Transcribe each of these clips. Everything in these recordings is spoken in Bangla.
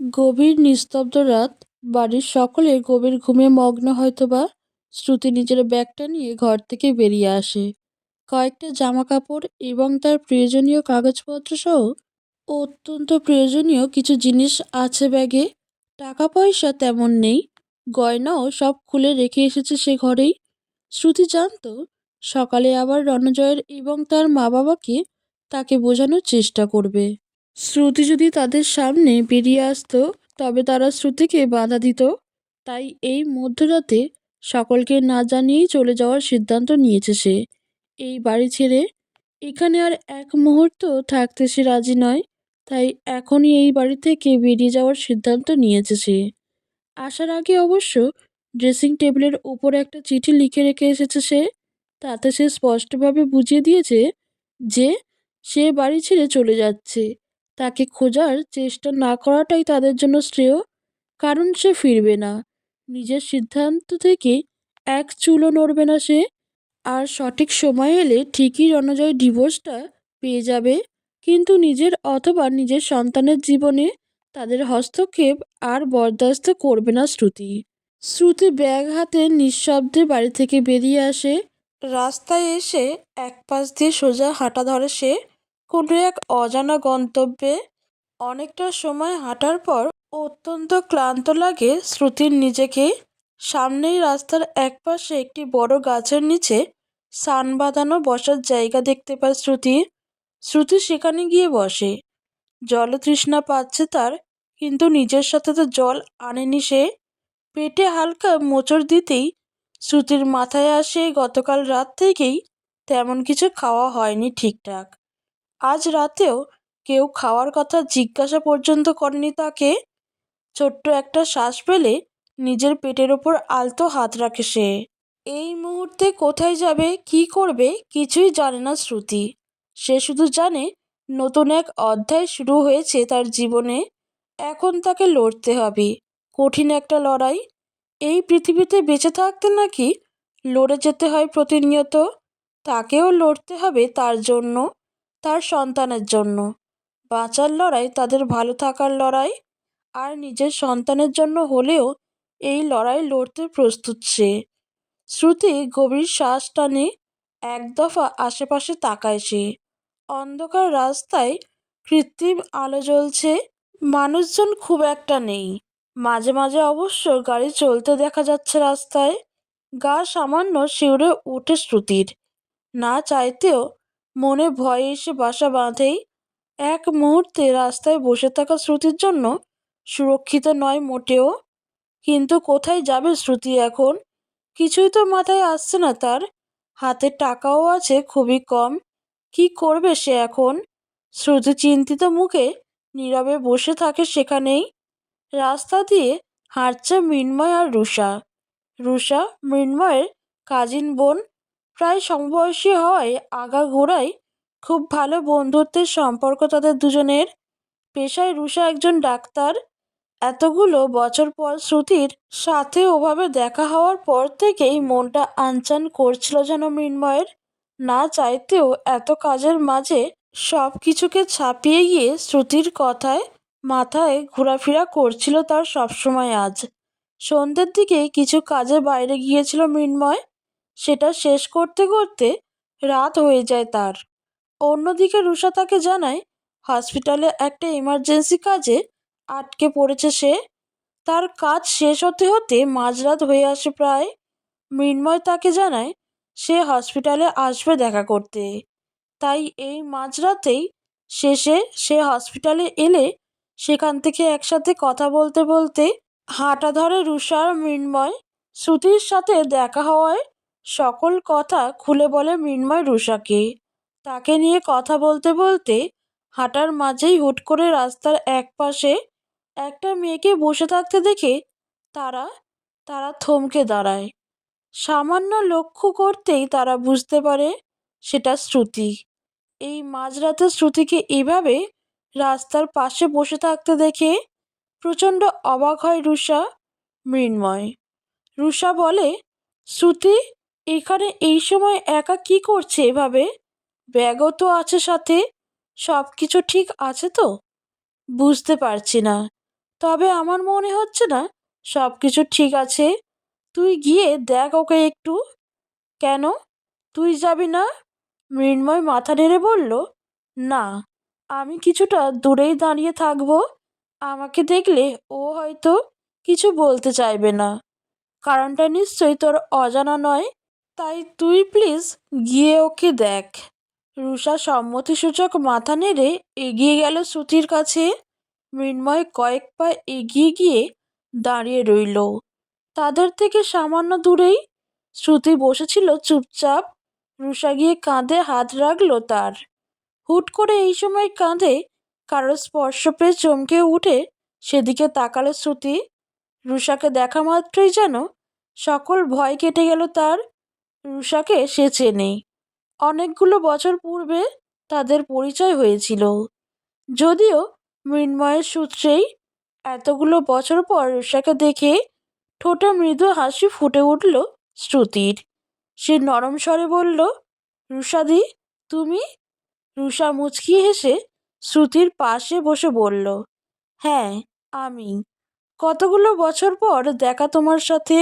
গভীর নিস্তব্ধ রাত। বাড়ির সকলে গভীর ঘুমে মগ্ন হয়তোবা শ্রুতি নিজের ব্যাগটা নিয়ে ঘর থেকে বেরিয়ে আসে। কয়েকটা জামা কাপড় এবং তার প্রয়োজনীয় কাগজপত্র সহ অত্যন্ত প্রয়োজনীয় কিছু জিনিস আছে ব্যাগে। টাকা পয়সা তেমন নেই। গয়নাও সব খুলে রেখে এসেছে সে ঘরেই। শ্রুতি জানতো, সকালে আবার রণজয়ের এবং তার মা বাবাকে তাকে বোঝানোর চেষ্টা করবে। শ্রুতি যদি তাদের সামনে বেরিয়ে আসতো, তবে তারা শ্রুতিকে বাধা দিত। তাই এই মধ্যরাতে সকলকে না জানিয়েই চলে যাওয়ার সিদ্ধান্ত নিয়েছে সে। এই বাড়ি ছেড়ে এখানে আর এক মুহূর্ত থাকতে সে রাজি নয়, তাই এখনই এই বাড়ি থেকে বেরিয়ে যাওয়ার সিদ্ধান্ত নিয়েছে সে। আসার আগে অবশ্য ড্রেসিং টেবিলের ওপর একটা চিঠি লিখে রেখে এসেছে সে। তাতে সে স্পষ্টভাবে বুঝিয়ে দিয়েছে যে সে বাড়ি ছেড়ে চলে যাচ্ছে। তাকে খোঁজার চেষ্টা না করাটাই তাদের জন্য শ্রেয়, কারণ সে ফিরবে না। নিজের সিদ্ধান্ত থেকে এক চুলও নড়বে না সে। আর সঠিক সময় এলে ঠিকই রণজয় ডিভোর্সটা পেয়ে যাবে। কিন্তু নিজের অথবা নিজের সন্তানের জীবনে তাদের হস্তক্ষেপ আর বরদাস্ত করবে না শ্রুতি। শ্রুতি ব্যাগ হাতে নিঃশব্দে বাড়ি থেকে বেরিয়ে আসে। রাস্তায় এসে এক পাশ দিয়ে সোজা হাঁটা ধরে সে। কোনো এক অজানা গন্তব্যে অনেকটা সময় হাঁটার পর অত্যন্ত ক্লান্ত লাগে শ্রুতির নিজেকে। সামনেই রাস্তার একপাশে একটি বড় গাছের নিচে সান বাঁধানো বসার জায়গা দেখতে পায় শ্রুতি। শ্রুতি সেখানে গিয়ে বসে। জলতৃষ্ণা পাচ্ছে তার, কিন্তু নিজের সাথে তো জল আনেনি সে। পেটে হালকা মোচড় দিতেই শ্রুতির মাথায় আসে, গতকাল রাত থেকেই তেমন কিছু খাওয়া হয়নি ঠিকঠাক। আজ রাতেও কেউ খাওয়ার কথা জিজ্ঞাসা পর্যন্ত করেনি তাকে। ছোট্ট একটা শ্বাস পেলে নিজের পেটের ওপর আলতো হাত রাখে সে। এই মুহূর্তে কোথায় যাবে, কি করবে, কিছুই জানে না শ্রুতি। সে শুধু জানে নতুন এক অধ্যায় শুরু হয়েছে তার জীবনে। এখন তাকে লড়তে হবে। কঠিন একটা লড়াই। এই পৃথিবীতে বেঁচে থাকতে নাকি লড়ে যেতে হয় প্রতিনিয়ত। তাকেও লড়তে হবে তার জন্য। তার সন্তানের জন্য। বাঁচার লড়াই তাদের ভালো থাকার লড়াই আর নিজের সন্তানের জন্য হলেও এই লড়াই লড়তে প্রস্তুত সে। শ্রুতি গভীর শ্বাস টানে, এক দফা আশেপাশে তাকায় সে। অন্ধকার রাস্তায় কৃত্রিম আলো জ্বলছে, মানুষজন খুব একটা নেই। মাঝে মাঝে অবশ্য গাড়ি চলতে দেখা যাচ্ছে রাস্তায়। গা সামান্য শিউরে ওঠে শ্রুতির। না চাইতেও মনে ভয় এসে বাসা বাঁধেই এক মুহূর্তে রাস্তায় বসে থাকা শ্রুতির জন্য সুরক্ষিত নয় মোটেও। কিন্তু কোথায় যাবে শ্রুতি এখন? কিছুই তো মাথায় আসছে না তার। হাতে টাকাও আছে খুবই কম। কি করবে সে এখন? শ্রুতি চিন্তিত মুখে নীরবে বসে থাকে সেখানেই। রাস্তা দিয়ে হাঁটছে মৃন্ময় আর রুষা। রুষা, মৃন্ময়ের কাজিন বোন প্রায় সমবয়সী হয় আগা ঘোড়ায় খুব ভালো বন্ধুত্বের সম্পর্ক তাদের দুজনের। পেশায় রুষা একজন ডাক্তার। এতগুলো বছর পর শ্রুতির সাথে ওভাবে দেখা হওয়ার পর থেকেই মনটা আনচান করছিল যেন মৃন্ময়ের। না চাইতেও এত কাজের মাঝে সব কিছুকে ছাপিয়ে গিয়ে শ্রুতির কথায় মাথায় ঘোরাফেরা করছিল তার সবসময় আজ। সন্ধ্যের দিকে কিছু কাজে বাইরে গিয়েছিল মৃন্ময়। সেটা শেষ করতে করতে রাত হয়ে যায় তার। অন্যদিকে রুষা তাকে জানায়, হসপিটালে একটা ইমার্জেন্সি কাজে আটকে পড়েছে সে। তার কাজ শেষ হতে হতে মাঝরাত হয়ে আসে প্রায়। মৃন্ময় তাকে জানায়, সে হসপিটালে আসবে দেখা করতে। তাই এই মাঝরাতেই শেষে সে হসপিটালে এলে সেখান থেকে একসাথে কথা বলতে বলতে হাঁটা ধরে রুষার মৃন্ময় শ্রুতির সাথে দেখা হওয়ায় সকল কথা খুলে বলে মৃন্ময় রুষাকে তাকে নিয়ে কথা বলতে বলতে হাঁটার মাঝেই হুট করে রাস্তার এক পাশে একটা মেয়েকে বসে থাকতে দেখে তারা তারা থমকে দাঁড়ায়। সামান্য লক্ষ্য করতেই তারা বুঝতে পারে সেটা শ্রুতি। এই মাঝরাতে শ্রুতিকে এভাবে রাস্তার পাশে বসে থাকতে দেখে প্রচণ্ড অবাক হয় রুষা মৃন্ময়। রুষা বলে, শ্রুতি এখানে এই সময় একা কি করছে এভাবে? ব্যাগও তো আছে সাথে। সব কিছু ঠিক আছে তো? বুঝতে পারছি না। তবে আমার মনে হচ্ছে না সব কিছু ঠিক আছে। তুই গিয়ে দেখ ওকে একটু। কেন? তুই যাবি না? মৃন্ময় মাথা নেড়ে বলল, না, আমি কিছুটা দূরেই দাঁড়িয়ে থাকব। আমাকে দেখলে ও হয়তো কিছু বলতে চাইবে না। কারণটা নিশ্চয়ই তোর অজানা নয়। তাই তুই প্লিজ গিয়ে ওকে দেখ। রুষা সম্মতিসূচক মাথা নেড়ে এগিয়ে গেল শ্রুতির কাছে। মৃন্ময় কয়েক পা এগিয়ে গিয়ে দাঁড়িয়ে রইল। তাদের থেকে সামান্য দূরেই শ্রুতি বসেছিল চুপচাপ। রুষা গিয়ে কাঁধে হাত রাখল তার। হুট করে এই সময় কাঁধে কারও স্পর্শ পেয়ে চমকে উঠে সেদিকে তাকালো শ্রুতি রুষাকে দেখা মাত্রই যেন সকল ভয় কেটে গেল তার। রুষাকে সে চেনে। অনেকগুলো বছর পূর্বে তাদের পরিচয় হয়েছিল। যদিও মৃন্ময়ের সূত্রেই এতগুলো বছর পর রুষাকে দেখে ঠোঁটে মৃদু হাসি ফুটে উঠল শ্রুতির। সে নরম স্বরে বলল রুষাদি তুমি? রুষা মুচকি হেসে শ্রুতির পাশে বসে বলল হ্যাঁ আমি। কতগুলো বছর পর দেখা তোমার সাথে,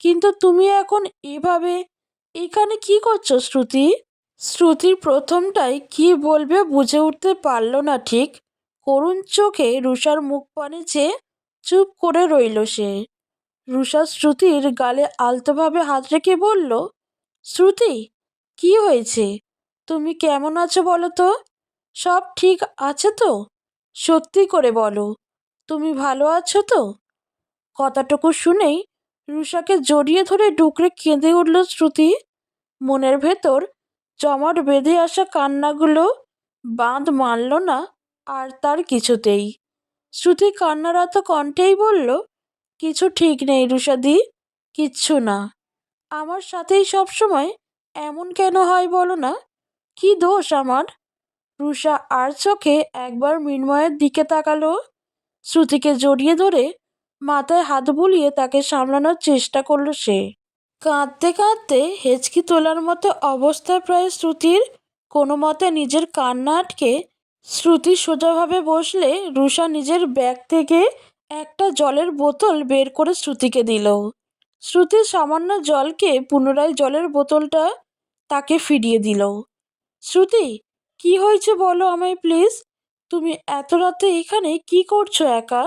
কিন্তু তুমি এখন এভাবে এখানে কি করছ, শ্রুতি? শ্রুতির প্রথমটাই কি বলবে বুঝে উঠতে পারল না ঠিক। করুণ চোখে রুষার মুখ পানে চেয়ে চুপ করে রইল সে। রুষা শ্রুতির গালে আলতোভাবে হাত রেখে বলল, শ্রুতি, কি হয়েছে? তুমি কেমন আছো বলো তো? সব ঠিক আছে তো? সত্যি করে বলো, তুমি ভালো আছো তো? কথাটুকু শুনেই রুষাকে জড়িয়ে ধরে ডুকরে কেঁদে উঠল শ্রুতি। মনের ভেতর জমাট বেঁধে আসা কান্নাগুলো বাঁধ মানল না আর তার কিছুতেই। শ্রুতি কান্নারত কণ্ঠেই বলল, কিছু ঠিক নেই রুষাদি কিচ্ছু না। আমার সাথেই সব সময় এমন কেন হয় বলো না? কি দোষ আমার? রুষা আর চোখে একবার মৃন্ময়ের দিকে তাকালো। শ্রুতিকে জড়িয়ে ধরে মাথায় হাত বুলিয়ে তাকে সামলানোর চেষ্টা করল সে। কাঁদতে কাঁদতে হেঁচকি তোলার মতো অবস্থা প্রায় শ্রুতির কোনো মতে নিজের কান্না আটকে শ্রুতি সোজাভাবে বসলে রুষা নিজের ব্যাগ থেকে একটা জলের বোতল বের করে শ্রুতিকে দিল। শ্রুতি সামান্য জলকে পুনরায় জলের বোতলটা তাকে ফিরিয়ে দিল। শ্রুতি, কি হয়েছে বলো আমায় প্লিজ? তুমি এত রাতে এখানে কি করছ একা?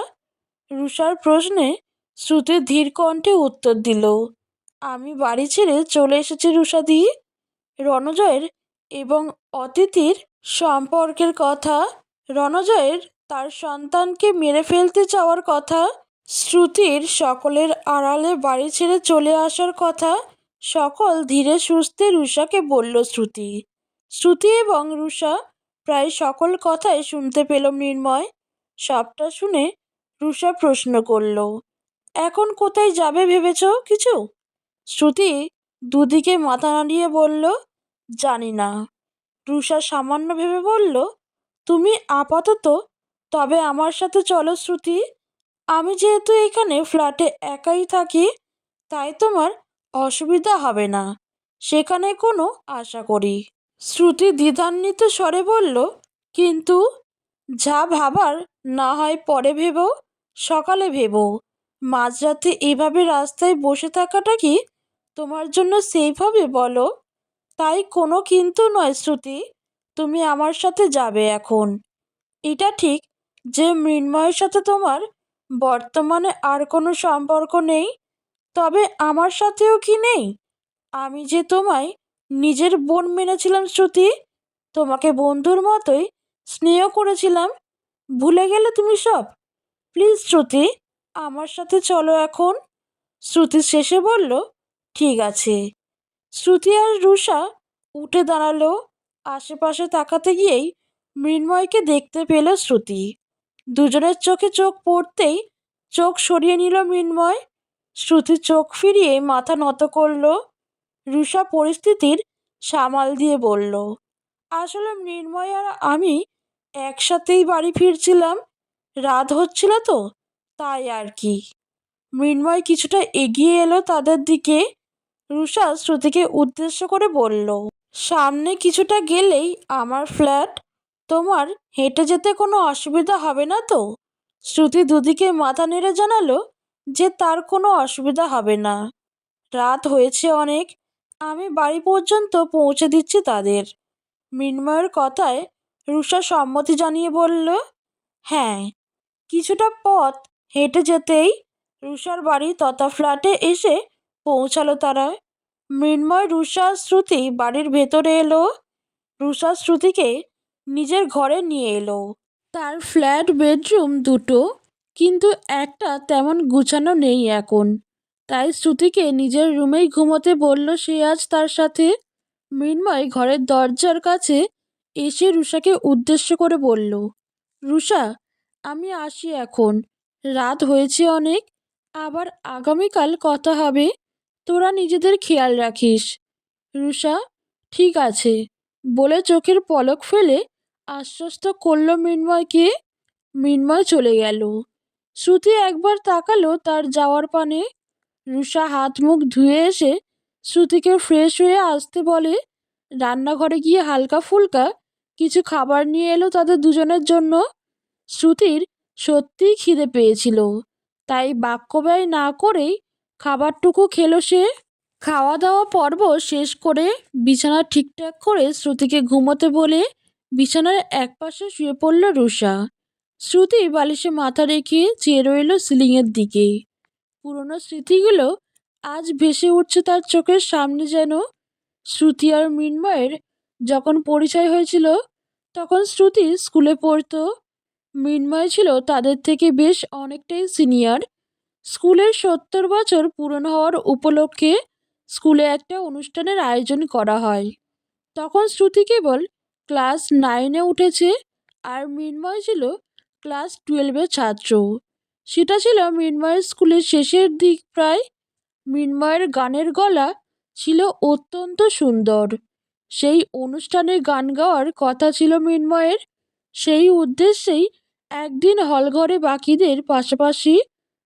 রুষার প্রশ্নে শ্রুতি ধীর কণ্ঠে উত্তর দিল। আমি বাড়ি ছেড়ে চলে এসেছি রুষাদি রণজয়ের এবং অতিথির সম্পর্কের কথা। রণজয়ের তার সন্তানকে মেরে ফেলতে চাওয়ার কথা। শ্রুতির সকলের আড়ালে বাড়ি ছেড়ে চলে আসার কথা। সকল ধীরে সুস্থে রুষাকে বলল শ্রুতি। শ্রুতি এবং রুষা প্রায় সকল কথাই শুনতে পেল মৃন্ময়। সবটা শুনে রুষা প্রশ্ন করল, এখন কোথায় যাবে ভেবেছ কিছু? শ্রুতি দুদিকে মাথা নাড়িয়ে বলল, জানি না। রুষা সামান্য ভেবে বলল, তুমি আপাতত, তবে আমার সাথে চলো শ্রুতি। আমি যেহেতু এখানে ফ্ল্যাটে একাই থাকি, তাই তোমার অসুবিধা হবে না। সেখানে কোনো আশা করি। শ্রুতি দ্বিধান্বিত স্বরে বলল, কিন্তু যা ভাবার না হয় পরে ভেবো, সকালে ভেবো। মাঝরাতে এভাবে রাস্তায় বসে থাকাটা কি তোমার জন্য সেফ হবে বলো। তাই কোনো কিন্তু নয় শ্রুতি, তুমি আমার সাথে যাবে এখন। এটা ঠিক যে মৃন্ময়ের সাথে তোমার বর্তমানে আর কোনো সম্পর্ক নেই, তবে আমার সাথেও কি নেই? আমি যে তোমায় নিজের বোন মেনেছিলাম শ্রুতি, তোমাকে বন্ধুর মতোই স্নেহ করেছিলাম, ভুলে গেলে তুমি সব। প্লিজ শ্রুতি, আমার সাথে চলো এখন। শ্রুতি শেষে বলল ঠিক আছে। শ্রুতি আর রুষা উঠে দাঁড়াল। আশেপাশে তাকাতে গিয়েই মৃন্ময়কে দেখতে পেল শ্রুতি। দুজনের চোখে চোখ পড়তেই চোখ সরিয়ে নিল মৃন্ময়। শ্রুতি চোখ ফিরিয়ে মাথা নত করল। রুষা পরিস্থিতির সামাল দিয়ে বলল, আসলে মৃন্ময় আর আমি একসাথেই বাড়ি ফিরছিলাম। রাত হচ্ছিল তো, তাই আর কি। মৃন্ময় কিছুটা এগিয়ে এলো তাদের দিকে। রুষা শ্রুতিকে উদ্দেশ্য করে বলল, সামনে কিছুটা গেলেই আমার ফ্ল্যাট, তোমার হেঁটে যেতে কোনো অসুবিধা হবে না তো? শ্রুতি দুদিকে মাথা নেড়ে জানালো যে তার কোনো অসুবিধা হবে না। রাত হয়েছে অনেক, আমি বাড়ি পর্যন্ত পৌঁছে দিচ্ছি তাদের। মৃন্ময়ের কথায় রুষা সম্মতি জানিয়ে বলল হ্যাঁ কিছুটা পথ হেঁটে যেতেই রুষার বাড়ি তথা ফ্ল্যাটে এসে পৌঁছালো তারা। মৃন্ময় রুষা শ্রুতি বাড়ির ভেতরে এলো। রুষা শ্রুতিকে নিজের ঘরে নিয়ে এলো। তার ফ্ল্যাট বেডরুম দুটো, কিন্তু একটা তেমন গুছানো নেই এখন। তাই শ্রুতিকে নিজের রুমেই ঘুমোতে বলল সে আজ তার সাথে। মৃন্ময় ঘরের দরজার কাছে এসে রুষাকে উদ্দেশ্য করে বলল, রুষা, আমি আসি এখন। রাত হয়েছে অনেক, আবার আগামীকাল কথা হবে। তোরা নিজেদের খেয়াল রাখিস। রুষা ঠিক আছে। বলে চোখের পলক ফেলে আশ্বস্ত করল মৃন্ময়কে মৃন্ময় চলে গেল। শ্রুতি একবার তাকালো তার যাওয়ার পানে। রুষা হাত মুখ ধুয়ে এসে শ্রুতিকে ফ্রেশ হয়ে আসতে বলে, রান্নাঘরে গিয়ে হালকা ফুলকা কিছু খাবার নিয়ে এলো তাদের দুজনের জন্য। শ্রুতির সত্যিই খিদে পেয়েছিল। তাই বাক্য ব্যয় না করেই খাবারটুকু খেলো সে। খাওয়া দাওয়া পর্ব শেষ করে বিছানা ঠিকঠাক করে শ্রুতিকে ঘুমোতে বলে বিছানার একপাশে শুয়ে পড়ল রুষা। শ্রুতি বালিশে মাথা রেখে চেয়ে রইল সিলিংয়ের দিকে। পুরনো স্মৃতিগুলো আজ ভেসে উঠছে তার চোখের সামনে যেন। শ্রুতি আর মৃন্ময়ের যখন পরিচয় হয়েছিল, তখন শ্রুতি স্কুলে পড়তো। মৃন্ময় ছিল তাদের থেকে বেশ অনেকটাই সিনিয়র। স্কুলের সত্তর বছর পূরণ হওয়ার উপলক্ষে স্কুলে একটা অনুষ্ঠানের আয়োজন করা হয়। তখন শ্রুতি কেবল ক্লাস নাইনে উঠেছে আর মৃন্ময় ছিল ক্লাস টুয়েলভের ছাত্র। সেটা ছিল মৃন্ময়ের স্কুলের শেষের দিক প্রায়। মৃন্ময়ের গানের গলা ছিল অত্যন্ত সুন্দর। সেই অনুষ্ঠানে গান গাওয়ার কথা ছিল মৃন্ময়ের। সেই উদ্দেশ্যেই একদিন হলঘরে বাকিদের পাশাপাশি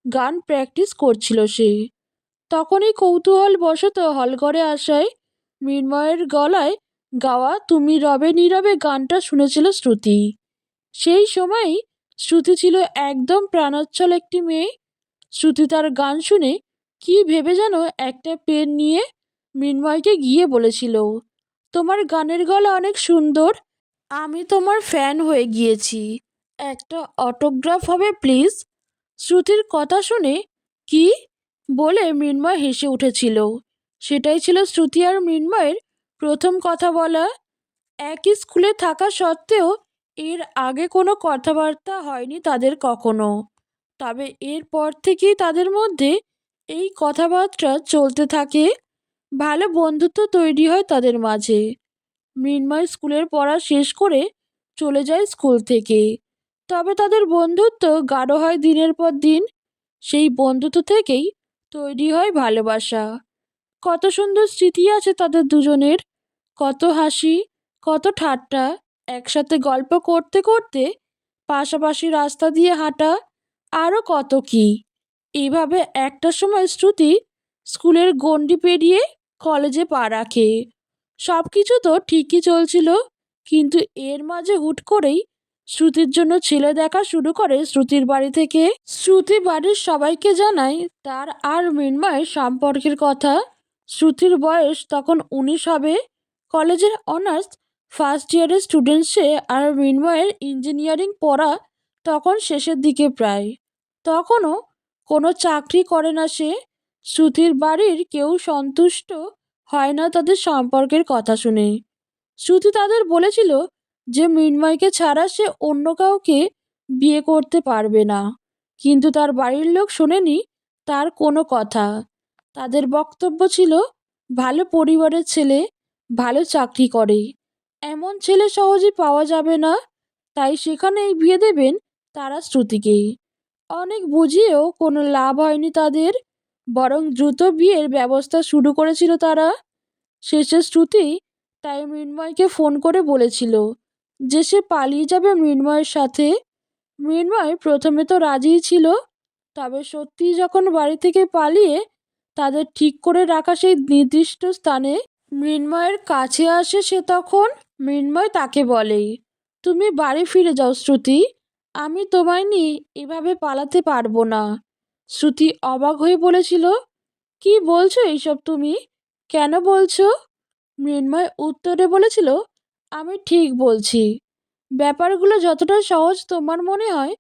গান প্র্যাকটিস করছিল সে। তখনই কৌতূহল বশত হলঘরে আসায় মৃন্ময়ের গলায়, গাওয়া, তুমি রবে নীরবে গানটা শুনেছিল শ্রুতি। সেই সময়ই শ্রুতি ছিল একদম প্রাণোচ্ছল একটি মেয়ে। শ্রুতি তার গান শুনে কি ভেবে যেন একটা পেন নিয়ে মৃন্ময়কে গিয়ে বলেছিল, তোমার গানের গলা অনেক সুন্দর, আমি তোমার ফ্যান হয়ে গিয়েছি। একটা অটোগ্রাফ হবে, প্লিজ? শ্রুতির কথা শুনে কি বলে মৃন্ময় হেসে উঠেছিল। সেটাই ছিল শ্রুতি আর মৃন্ময়ের প্রথম কথা বলা। একই স্কুলে থাকা সত্ত্বেও এর আগে কোনো কথাবার্তা হয়নি তাদের কখনো। তবে এরপর থেকেই তাদের মধ্যে এই কথাবার্তা চলতে থাকে। ভালো বন্ধুত্ব তৈরি হয় তাদের মাঝে। মৃন্ময় স্কুলের পড়া শেষ করে চলে যায় স্কুল থেকে। তবে তাদের বন্ধুত্ব গাঢ় হয় দিনের পর দিন। সেই বন্ধুত্ব থেকেই তৈরি হয় ভালোবাসা। কত সুন্দর স্মৃতি আছে তাদের দুজনের। কত হাসি, কত ঠাট্টা। একসাথে গল্প করতে করতে পাশাপাশি রাস্তা দিয়ে হাঁটা আরও কত কি। এভাবে একটা সময় শ্রুতি স্কুলের গণ্ডি পেরিয়ে কলেজে পা রাখে। সব কিছু তো ঠিকই চলছিল, কিন্তু এর মাঝে হুট করেই শ্রুতির জন্য ছেলে দেখা শুরু করে শ্রুতির বাড়ি থেকে। শ্রুতি বাড়ির সবাইকে জানায়, তার আর মৃন্ময়ের সম্পর্কের কথা। শ্রুতির বয়স তখন উনিশ হবে। কলেজের অনার্স ফার্স্ট ইয়ারের স্টুডেন্ট সে আর মৃন্ময়ের ইঞ্জিনিয়ারিং পড়া তখন শেষের দিকে প্রায়। তখনও কোনো চাকরি করে না সে। শ্রুতির বাড়ির কেউ সন্তুষ্ট হয় না তাদের সম্পর্কের কথা শুনে। শ্রুতি তাদের বলেছিল যে মৃন্ময়কে ছাড়া সে অন্য কাউকে বিয়ে করতে পারবে না। কিন্তু তার বাড়ির লোক শোনেনি, তার কোনো কথা। তাদের বক্তব্য ছিল, ভালো পরিবারের ছেলে, ভালো চাকরি করে। এমন ছেলে সহজে পাওয়া যাবে না, তাই সেখানেই বিয়ে দেবেন তারা শ্রুতিকে। অনেক বুঝিয়েও কোনো লাভ হয়নি তাদের, বরং দ্রুত বিয়ের ব্যবস্থা শুরু করেছিল তারা। শেষে শ্রুতি তাই মৃন্ময়কে ফোন করে বলেছিল যে সে পালিয়ে যাবে মৃন্ময়ের সাথে। মৃন্ময় প্রথমে তো রাজিই ছিল, তবে সত্যি যখন বাড়ি থেকে পালিয়ে তাদের ঠিক করে রাখা সেই নির্দিষ্ট স্থানে মৃন্ময়ের কাছে আসে সে তখন, মৃন্ময় তাকে বলে, তুমি বাড়ি ফিরে যাও শ্রুতি, আমি তোমায় নিয়ে এভাবে পালাতে পারব না। শ্রুতি অবাক হয়ে বলেছিল, কি বলছো এইসব তুমি? কেন বলছো? মৃন্ময় উত্তরে বলেছিল আমি ঠিক বলছি। ব্যাপারগুলো যতটা সহজ তোমার মনে হয়,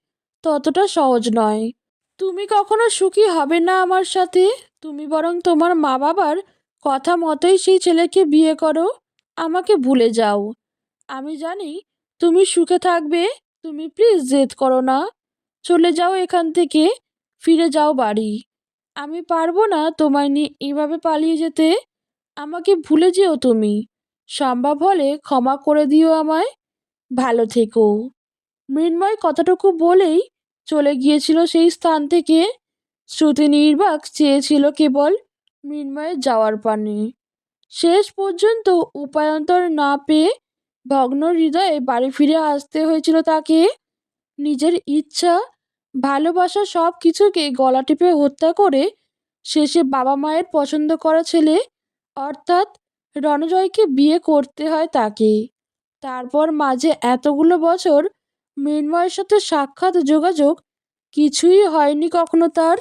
ততটা সহজ নয়। তুমি কখনো সুখী হবে না আমার সাথে? তুমি বরং তোমার মা বাবার কথা মতোই সেই ছেলেকে বিয়ে করো। আমাকে ভুলে যাও। আমি জানি তুমি সুখে থাকবে। তুমি প্লিজ জেদ করো না। চলে যাও এখান থেকে। ফিরে যাও বাড়ি। আমি পারব না তোমায় নিয়ে এভাবে পালিয়ে যেতে। আমাকে ভুলে যেও তুমি। সম্ভব হলে ক্ষমা করে দিও আমায়। ভালো থেকো। মৃন্ময় কথাটুকু বলেই চলে গিয়েছিল সেই স্থান থেকে। শ্রুতি নির্বাক চেয়েছিল কেবল মৃন্ময়ের যাওয়ার পানে। শেষ পর্যন্ত উপায়ন্তর না পেয়ে ভগ্ন হৃদয়ে বাড়ি ফিরে আসতে হয়েছিল তাকে। নিজের ইচ্ছা, ভালোবাসা সব কিছুকে গলা টিপে হত্যা করে শেষে বাবা মায়ের পছন্দ করা ছেলে, অর্থাৎ রণজয়কে বিয়ে করতে হয় তাকে তারপর মাঝে এতগুলো বছর মৃন্ময়ের সাথে সাক্ষাৎ যোগাযোগ কিছুই হয়নি কখনো তার।